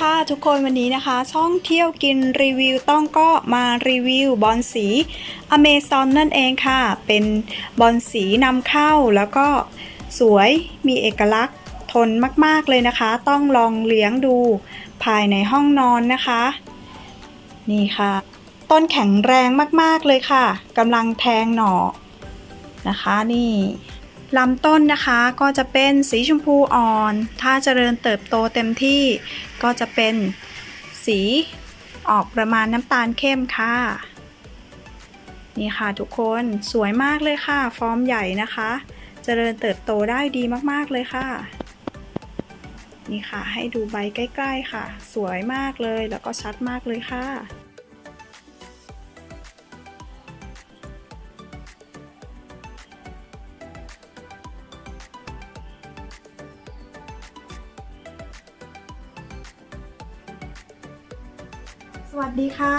ค่ะทุกคนวันนี้นะคะ ช่องเที่ยวกินรีวิวต้องก็มารีวิวบอลสีอเมซอนนั่นเองค่ะ เป็นบอลสีนำเข้าแล้วก็สวยมีเอกลักษณ์ทนมากๆเลยนะคะ ต้องลองเลี้ยงดูภายในห้องนอนนะคะ นี่ค่ะ ต้นแข็งแรงมากๆเลยค่ะกำลังแทงหน่อนะคะนี่ลำต้นนะคะก็จะเป็นสีชมพูอ่อน ถ้าเจริญเติบโตเต็มที่ ก็จะเป็นสีออกประมาณน้ำตาลเข้มค่ะ นี่ค่ะทุกคนสวยมากเลยค่ะ ฟอร์มใหญ่นะคะเจริญเติบโตได้ดีมากๆเลยค่ะ นี่ค่ะให้ดูใบใกล้ ๆค่ะ สวยมากเลยแล้วก็ชัดมากเลยค่ะ สวัสดีค่ะ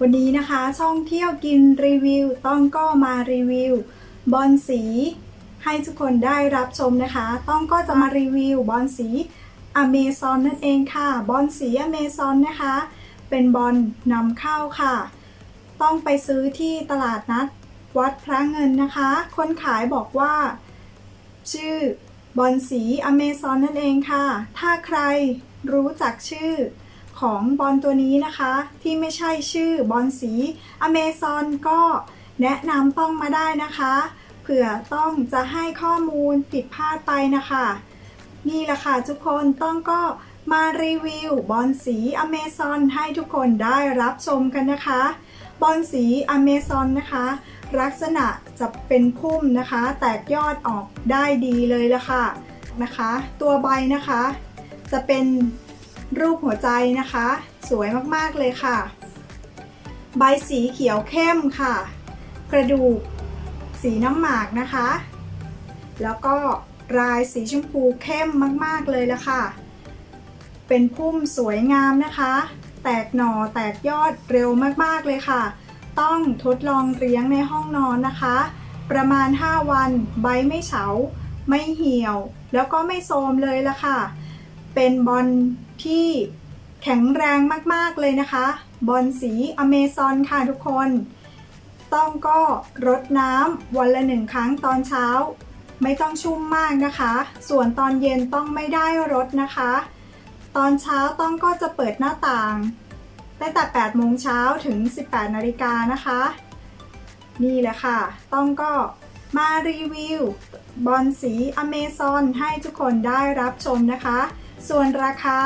วันนี้นะคะช่องเที่ยวกินรีวิวต้องก็มารีวิว บอลสี ให้ทุกคนได้รับชมนะคะ ต้องก็จะมารีวิวบอลสีอเมซอนนั่นเองค่ะ บอลสีอเมซอนนะคะ เป็นบอลนำเข้าค่ะ ต้องไปซื้อที่ตลาดนัดวัดพระเงินนะคะ คนขายบอกว่า ชื่อบอลสีอเมซอนนั่นเองค่ะ ถ้าใครรู้จักชื่อ ของบอลตัวนี้นะคะ ที่ไม่ใช่ชื่อบอลสีอเมซอนก็แนะนำต้องมาได้นะคะเผื่อต้องจะให้ข้อมูลผิดพลาดไปนะคะ นี่แหละค่ะทุกคนต้องก็มารีวิวบอลสีอเมซอนให้ทุกคนได้รับชมกันนะคะบอลสีอเมซอนนะคะ ลักษณะจะเป็นพุ่มนะคะ แตกยอดออกได้ดีเลยละค่ะนะคะ ตัวใบนะคะ จะเป็น รูปหัวใจนะคะ สวยมากๆเลยค่ะ ใบสีเขียวเข้มค่ะ กระดูกสีน้ำหมากนะคะ แล้วก็ลายสีชมพูเข้มมากๆเลยละค่ะ เป็นพุ่มสวยงามนะคะ แตกหน่อแตกยอดเร็วมากๆเลยค่ะ ต้องทดลองเลี้ยงในห้องนอนนะคะ ประมาณ 5 วันใบไม่เฉา ไม่เหี่ยว แล้วก็ไม่โทมเลยละค่ะ เป็นบอล ที่แข็งแรงมากๆเลยนะคะ บอลสีอเมซอนค่ะทุกคน ต้องก็รดน้ำวันละหนึ่งครั้งตอนเช้า ไม่ต้องชุ่มมากนะคะ ส่วนตอนเย็นต้องไม่ได้รดนะคะ ตอนเช้าต้องก็จะเปิดหน้าต่างตั้งแต่8โมงเช้าถึง 18นาฬิกานะคะ นี่แหละค่ะ ต้องก็มารีวิว บอลสีอเมซอนให้ทุกคนได้รับชมนะคะ ส่วนราคา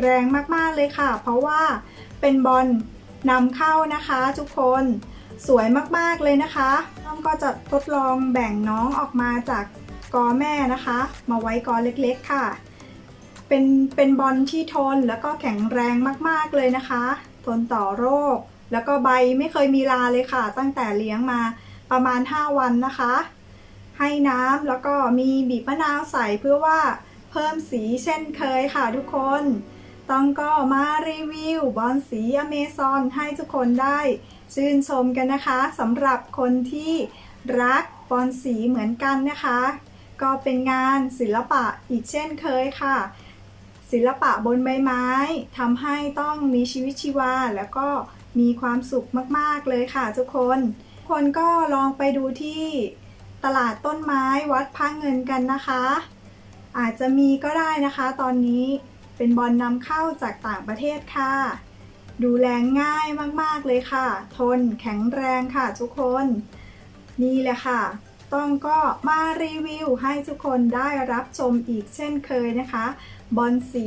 แรงมากๆเลยค่ะ เพราะว่าเป็นบอลนำเข้านะคะทุกคนสวยมากๆเลยนะคะน้องก็จะทดลองแบ่งน้องออกมาจากกอแม่นะคะ มาไว้กอเล็กๆค่ะ เป็นเป็นบอลที่ทนแล้วก็แข็งแรงมากๆเลยนะคะ ทนต่อโรค แล้วก็ใบไม่เคยมีลาเลยค่ะ ตั้งแต่เลี้ยงมาประมาณ 5 วันนะคะ ให้น้ำแล้วก็มีบีบมะนาวใส่เพื่อว่า เพิ่มสีเช่นเคยค่ะทุกคน ต้องก็มารีวิวบอลสีอเมซอนให้ทุกคนได้ชื่นชมกันนะคะสำหรับคนที่รักบอลสีเหมือนกันนะคะ ก็เป็นงานศิลปะอีกเช่นเคยค่ะ ศิลปะบนใบไม้ทำให้ต้องมีชีวิตชีวาแล้วก็มีความสุขมาก ๆ เลยค่ะทุกคน คนก็ลองไปดูที่ตลาดต้นไม้วัดพระเงินกันนะคะ อาจจะมีก็ได้นะคะ ตอนนี้เป็นบอลนำเข้าจากต่างประเทศค่ะ ดูแลง่ายมากๆเลยค่ะ ทนแข็งแรงค่ะทุกคน นี่แหละค่ะ ต้องก็มารีวิวให้ทุกคนได้รับชมอีกเช่นเคยนะคะ บอลสี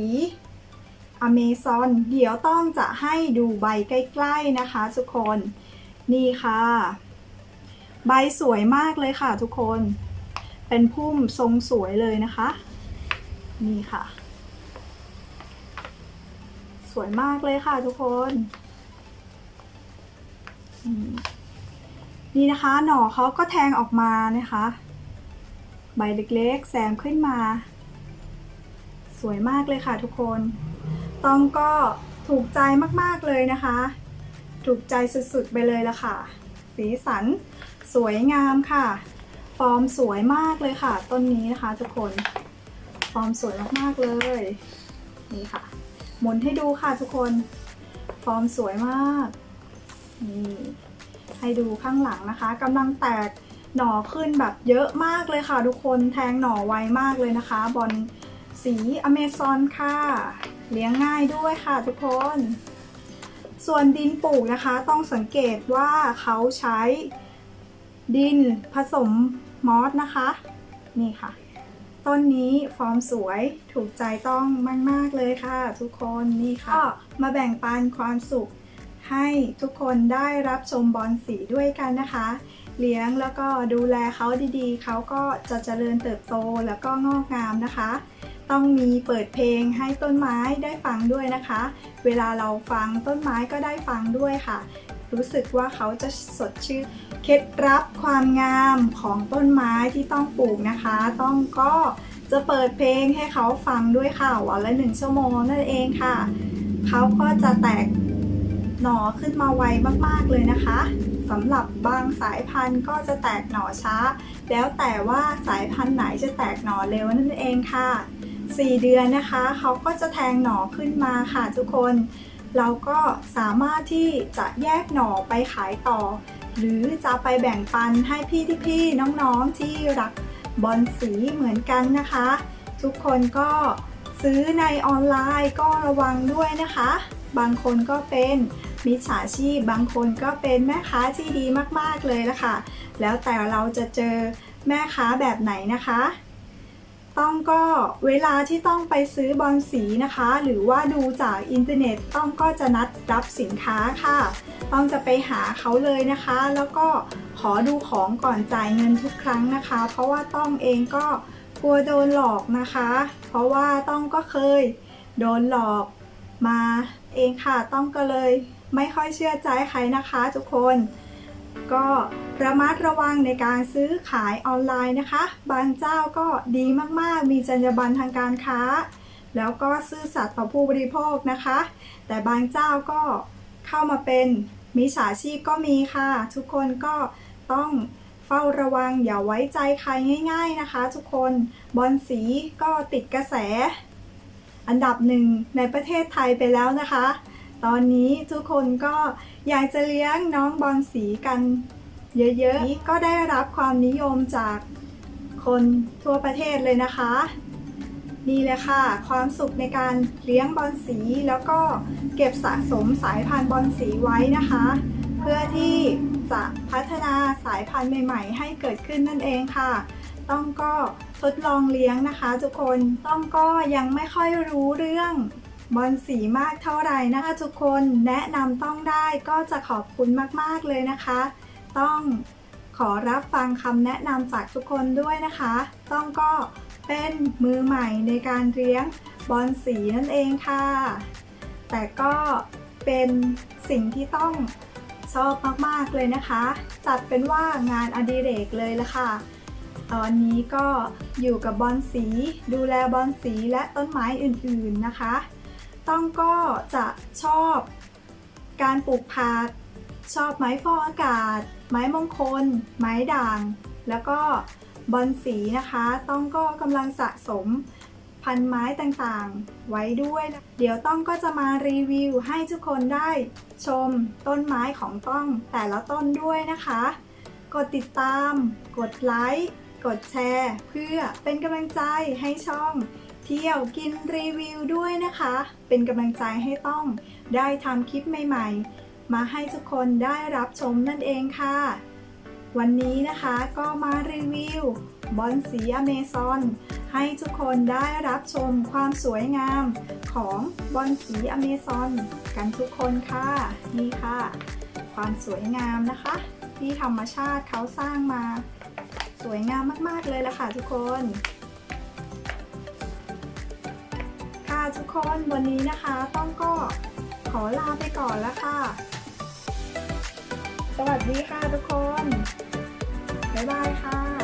อเมซอนเดี๋ยวต้องจะให้ดูใบใกล้ๆนะคะทุกคน นี่ค่ะ ใบสวยมากเลยค่ะทุกคน เป็นพุ่มทรงสวยเลยนะคะ นี่ค่ะ สวยมากเลยค่ะทุกคนนี่นะคะ หน่อเขาก็แทงออกมานะคะ ใบเล็กๆแซมขึ้นมา สวยมากเลยค่ะทุกคน ต้องก็ถูกใจมากๆเลยนะคะ ถูกใจสุดๆไปเลยละค่ะ สีสันสวยงามค่ะ ฟอร์มสวยมากเลยค่ะ ต้นนี้นะคะทุกคน ฟอร์มสวยมากๆเลย นี่ค่ะ หมุนให้ดูค่ะทุกคน ฟอร์มสวยมาก นี่ให้ดูข้างหลังนะคะกำลังแตกหน่อขึ้นแบบเยอะมากเลยค่ะ ทุกคนแทงหน่อไวมากเลยนะคะ บอลสีอเมซอนค่ะ เลี้ยงง่ายด้วยค่ะทุกคน ส่วนดินปลูกนะคะ ต้องสังเกตว่าเขาใช้ดินผสมมอสนะคะ นี่ค่ะ ต้นนี้ฟอร์มสวยถูกใจต้องมาก ๆ เลยค่ะ ทุกคนนี่ค่ะ มาแบ่งปันความสุข ให้ทุกคนได้รับชมบอลสีด้วยกันนะคะ เลี้ยงแล้วก็ดูแลเขาดีๆ เขาก็จะเจริญเติบโตแล้วก็งอกงามนะคะ ต้องมีเปิดเพลงให้ต้นไม้ได้ฟังด้วยนะคะ เวลาเราฟังต้นไม้ก็ได้ฟังด้วยค่ะ รู้สึกว่าเขาจะสดชื่น เคล็ดลับความงามของต้นไม้ที่ต้องปลูกนะคะ ต้องก็จะเปิดเพลงให้เขาฟังด้วยค่ะวันละหนึ่งชั่วโมงนั่นเองค่ะ เขาก็จะแตกหน่อขึ้นมาไวมากๆเลยนะคะสำหรับบางสายพันธุ์ก็จะแตกหน่อช้า แล้วแต่ว่าสายพันธุ์ไหนจะแตกหน่อเร็วนั่นเองค่ะ 4 เดือนนะคะ เขาก็จะแทงหน่อขึ้นมาค่ะทุกคน เราก็สามารถที่จะแยกหน่อไปขายต่อ หรือจะไปแบ่งปันให้พี่ที่พี่น้องๆที่รักบอลสีเหมือนกันนะคะ ทุกคนก็ซื้อในออนไลน์ก็ระวังด้วยนะคะ บางคนก็เป็นมิจฉาชีพ บางคนก็เป็นแม่ค้าที่ดีมากๆเลยละค่ะ แล้วแต่เราจะเจอแม่ค้าแบบไหนนะคะ ต้องก็เวลาที่ต้องไปซื้อบอลสีนะคะ หรือว่าดูจากอินเทอร์เน็ตต้องก็จะนัดรับสินค้าค่ะ ต้องจะไปหาเขาเลยนะคะ แล้วก็ขอดูของก่อนจ่ายเงินทุกครั้งนะคะ เพราะว่าต้องเองก็กลัวโดนหลอกนะคะ เพราะว่าต้องก็เคยโดนหลอกมาเองค่ะ ต้องก็เลยไม่ค่อยเชื่อใจใครนะคะทุกคน ก็ระมัดระวังในการซื้อขายออนไลน์นะคะ บางเจ้าก็ดีมากๆ มีจรรยาบรรณทางการค้า แล้วก็ซื่อสัตย์ต่อผู้บริโภคนะคะ แต่บางเจ้าก็เข้ามาเป็นมิจฉาชีพก็มีค่ะ ทุกคนก็ต้องเฝ้าระวังอย่าไว้ใจใครง่าย ๆนะคะ ทุกคนบอลสีก็ติดกระแส อันดับหนึ่งในประเทศไทยไปแล้วนะคะ ตอนนี้ทุกคนก็อยากจะเลี้ยงน้องบอลสีกันเยอะๆก็ได้รับความนิยมจากคนทั่วประเทศเลยนะคะ นี่เลยค่ะ ความสุขในการเลี้ยงบอลสีแล้วก็เก็บสะสมสายพันธุ์บอลสีไว้นะคะ เพื่อที่จะพัฒนาสายพันธุ์ใหม่ ๆ ให้เกิดขึ้นนั่นเองค่ะ ต้องก็ทดลองเลี้ยงนะคะ ทุกคนต้องก็ยังไม่ค่อยรู้เรื่อง บอลสีมากเท่าไหร่นะคะทุกคนแนะนำต้องได้ก็จะขอบคุณมากๆเลยนะคะ ต้องขอรับฟังคำแนะนำจากทุกคนด้วยนะคะ ต้องก็เป็นมือใหม่ในการเลี้ยงบอลสีนั่นเองค่ะ แต่ก็เป็นสิ่งที่ต้องชอบมากๆเลยนะคะ จัดเป็นว่างานอดิเรกเลยละค่ะ ตอนนี้ก็อยู่กับบอลสี ดูแลบอลสีและต้นไม้อื่นๆนะคะ ต้องก็จะชอบการปลูกผัก ชอบไม้ฟอกอากาศ ไม้มงคล ไม้ด่าง แล้วก็บอลสีนะคะ ต้องก็กำลังสะสมพันไม้ต่างๆ ไว้ด้วย เดี๋ยวต้องก็จะมารีวิวให้ทุกคนได้ชมต้นไม้ของต้องแต่ละต้นด้วยนะคะ กดติดตาม กดไลค์ กดแชร์ เพื่อเป็นกำลังใจให้ช่อง เที่ยวกินรีวิวด้วยนะคะ เป็นกำลังใจให้ต้องได้ทำคลิปใหม่ ๆ มาให้ทุกคนได้รับชมนั่นเองค่ะ วันนี้นะคะก็มารีวิวบอลสีอเมซอนให้ทุกคนได้รับชมความสวยงามของบอลสีอเมซอนกันทุกคนค่ะ นี่ค่ะ ความสวยงามนะคะ ที่ธรรมชาติเขาสร้างมา สวยงามมากๆเลยละค่ะทุกคน ทุกคนวันนี้นะคะต้องก็ขอลาไปก่อนแล้วค่ะ สวัสดีค่ะทุกคน บ๊ายบายค่ะ